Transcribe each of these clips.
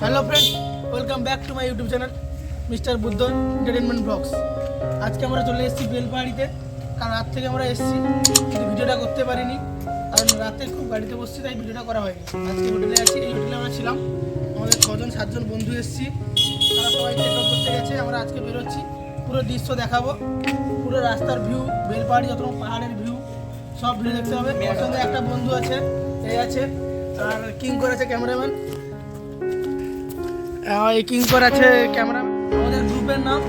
Hello friend welcome back to my YouTube channel mister Buddha entertainment blogs আজকে আমরা চলে এসেছি বেলপাহাড়িতে। কারণ রাত থেকে আমরা এসেছি, কিন্তু ভিডিওটা করতে পারিনি। কারণ রাতে খুব গাড়িতে বসছি, তাই ভিডিওটা করা হয়নি। আজকে হোটেলে আছি, এই হোটেলে আমরা ছিলাম। আমাদের ছজন, সাতজন বন্ধু এসেছি। তারা সবাই চেক আউট করতে গেছে। আমরা আজকে বেরোচ্ছি, পুরো দৃশ্য দেখাবো। পুরো রাস্তার ভিউ বেলপাহাড়ি যত পাহাড়ের ভিউ সব ভিউ দেখতে হবে। একটা বন্ধু আছে এই আছে। আর কিং করেছে ক্যামেরাম্যান কিং করেছে ক্যামেরা আমাদের গ্রুপের নাম।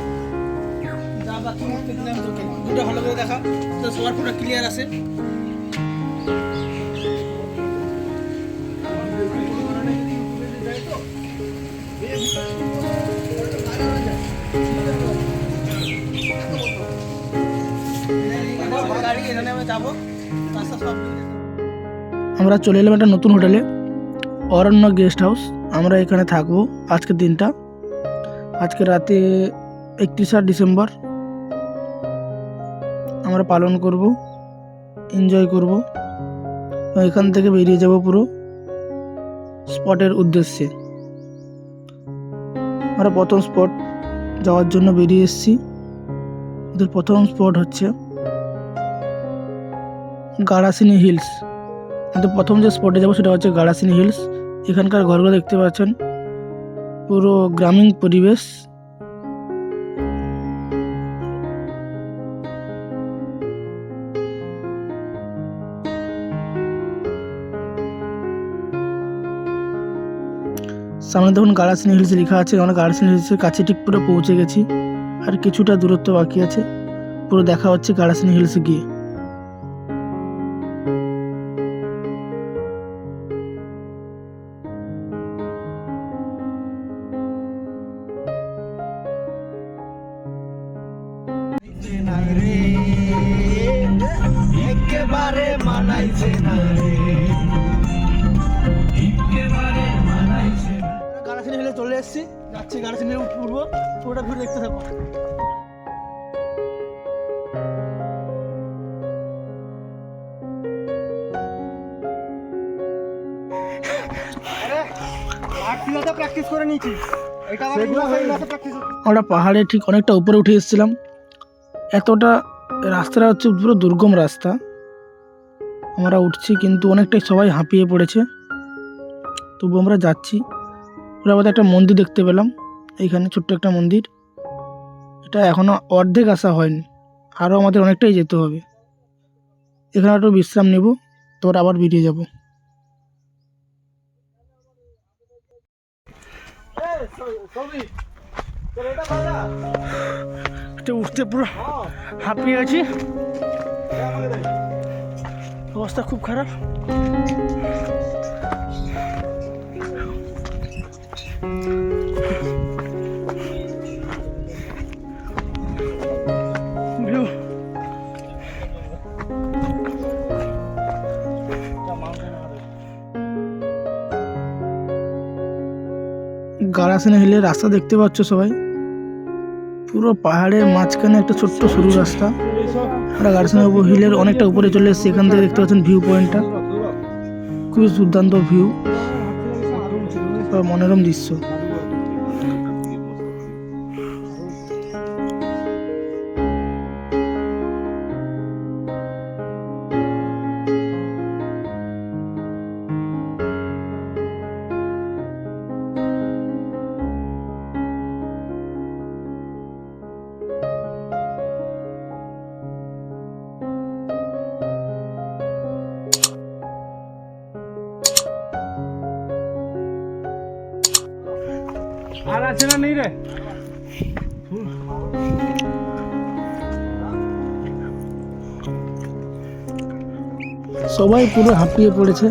যা বাকি দিলাম তোকে দুটো ভালো করে দেখা। তো সবার পুরো ক্লিয়ার আছে। গাড়ি যাব রাস্তা আমরা চলে এলাম একটা নতুন হোটেলে। Aranya guest house. আমরা এখানে থাকব আজকের দিনটা। আজকে রাতে একত্রিশে ডিসেম্বর আমরা পালন করব এনজয় করব। এখান থেকে বেরিয়ে যাব পুরো স্পটের উদ্দেশ্যে। আমরা প্রথম স্পট যাওয়ার জন্য বেরিয়ে এসেছি। ওদের প্রথম স্পট হচ্ছে গাড়াসিনি হিলস। কিন্তু প্রথম যে স্পটে যাব সেটা হচ্ছে গাড়াসিনি হিলস। এখানকার ঘরগুলো দেখতে পাচ্ছেন। পুরো গ্রামীণ পরিবেশ। সামনে দেখুন গাড়াসিনি হিলস লেখা আছে। আমরা গাড়াসিনি হিলসের কাছে ঠিক পুরো পৌঁছে গেছি। আর কিছুটা দূরত্ব বাকি আছে। পুরো দেখা হচ্ছে গাড়াসিনি হিলসে গিয়ে। একেবারে মানাইছে না রে। হিলে চলে এসেছি যাচ্ছি উঠবো পুরোটা ঘুরে দেখতে থাকো আটটিলাতে প্র্যাকটিস করে নিয়েছি। এটা আমার প্র্যাকটিস আমরা পাহাড়ে ঠিক অনেকটা উপরে উঠে এসেছিলাম। এতটা রাস্তাটা হচ্ছে পুরো দুর্গম রাস্তা। আমরা উঠছি কিন্তু অনেকটাই সবাই হাঁপিয়ে পড়েছে। তবু আমরা যাচ্ছি। ওরা আমাদের একটা মন্দির দেখতে পেলাম। এইখানে ছোট্ট একটা মন্দির। এটা এখনও অর্ধেক আসা হয়নি। আরও আমাদের অনেকটাই যেতে হবে। এখানে একটু বিশ্রাম নেব তারপর আবার বেরিয়ে যাব। এটা উঠতে পুরো হাঁপিয়ে গেছি অবস্থা খুব খারাপ। ভিউ গাড়াসিনা হিলের রাস্তা দেখতে পাচ্ছ সবাই। পুরো পাহাড়ের মাঝখানে একটা ছোট্ট সরু রাস্তা। আমরা গাড়াসিনা হিলের অনেকটা উপরে চলে এসেছি। এখান থেকে দেখতে পাচ্ছেন ভিউ পয়েন্টটা খুবই দুর্দান্ত ভিউ মনোরম দৃশ্য। আছে না নেই রে। সবাই পুরো হাঁপিয়ে পড়েছে।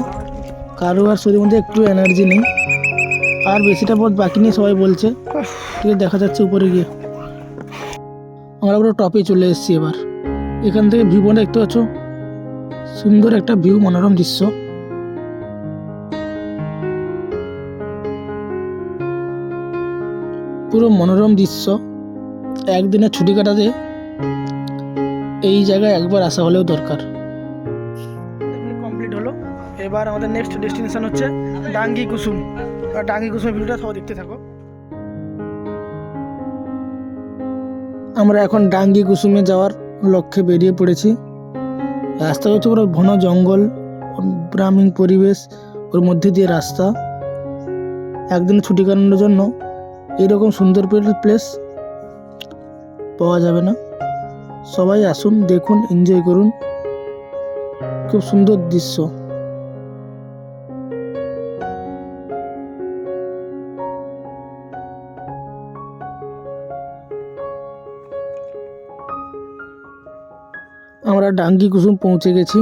কারও আর শরীরের মধ্যে একটু এনার্জি নেই। আর বেশিটা পথ বাকি নিয়ে সবাই বলছে। ঠিক দেখা যাচ্ছে উপরে গিয়ে। আমরা পুরো টপে চলে এসেছি এবার। এখান থেকে ভিউ পয়েন্ট দেখতে পাচ্ছ? সুন্দর একটা ভিউ মনোরম দৃশ্য। পুরো মনোরম দৃশ্য। একদিনে ছুটি কাটাতে এই জায়গায় একবার আসা হলেও দরকার। কমপ্লিট হলো। এবার আমাদের নেক্সট ডেস্টিনেশন হচ্ছে ডাঙ্গি কুসুম আর ডাঙ্গি কুসুমের ভিডিওটা সবাই দেখতে থাকো। আমরা এখন ডাঙ্গি কুসুমে যাওয়ার লক্ষ্যে বেরিয়ে পড়েছি। রাস্তা হচ্ছে পুরো ঘন জঙ্গল গ্রামীণ পরিবেশ ওর মধ্যে দিয়ে রাস্তা। একদিন ছুটি কাটানোর জন্য এরকম সুন্দর প্লেস পাওয়া যাবে না। সবাই আসুন, দেখুন এনজয় করুন। খুব সুন্দর দৃশ্য। আমরা ডাঙ্গি কুসুম পৌঁছে গেছি।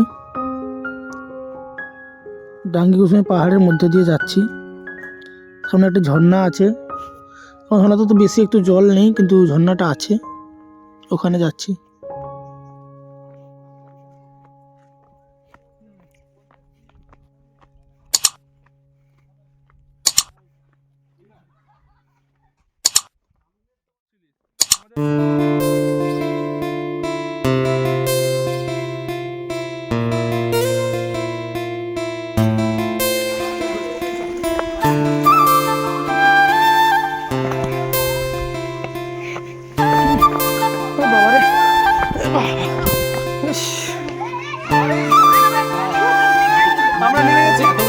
ডাঙ্গি কুসুমে পাহাড়ের মধ্যে দিয়ে যাচ্ছি। সামনে একটা ঝর্ণা আছে। ঝর্ণাতে তো বেশি একটু জল নেই কিন্তু ঝর্ণাটা আছে। ওখানে যাচ্ছি। ও আমরা নেমে গেছি।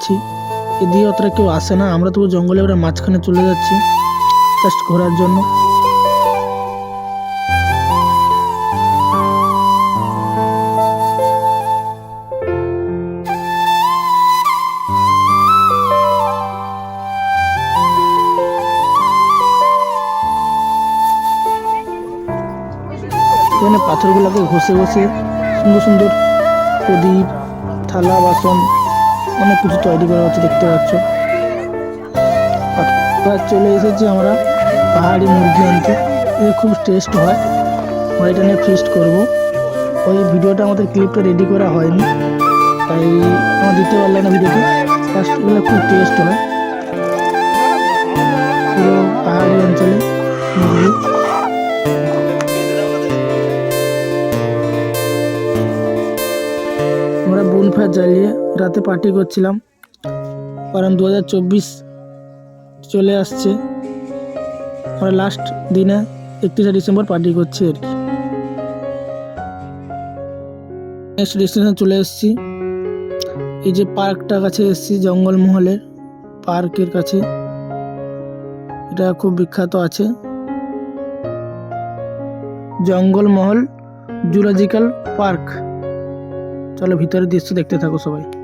যাচ্ছি। এদিকে অতটা কেউ আসে না। আমরা তবু জঙ্গলে এবার মাঝখানে চলে যাচ্ছি জাস্ট ঘোরার জন্য। এখানে পাথরগুলোকে ঘষে ঘষে সুন্দর সুন্দর প্রদীপ, থালা, বাসন অনেক কিছু তৈরি করা হচ্ছে, দেখতে পাচ্ছ। চলে এসেছি আমরা পাহাড়ি মুরগি আনতে। এটা খুব টেস্ট হয়। আমরা এটা নিয়ে ফিস্ট করব। ওই ভিডিওটা আমাদের ক্লিপটা রেডি করা হয়নি। তাই আমার দিতে পারলাম না ভিডিওতে ফার্স্ট এগুলো খুব টেস্ট হয়। পুরো পাহাড়ি অঞ্চলে মুরগি। আমরা বোনফায়ার জ্বালিয়ে রাতে পার্টি করছিলাম। কারণ দু হাজার চব্বিশ চলে আসছে। আমরা লাস্ট দিনে একত্রিশে ডিসেম্বর পার্টি করছি আর কি। নেক্সট ডেস্টিনেশন চলে এসেছি। এই যে পার্কটা কাছে এসেছি, জঙ্গলমহলের পার্কের কাছে। এটা খুব বিখ্যাত আছে। Jangalmahal zoological park. চলো ভিতরের দৃশ্য দেখতে থাকো সবাই।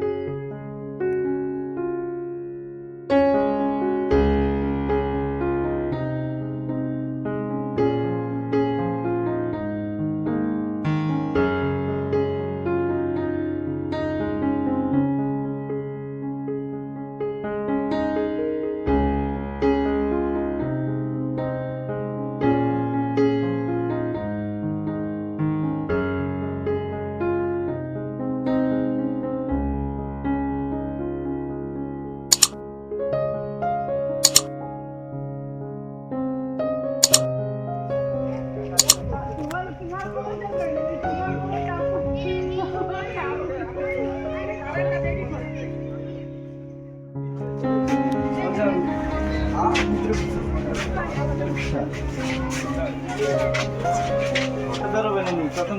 কত বেরোবেন তখন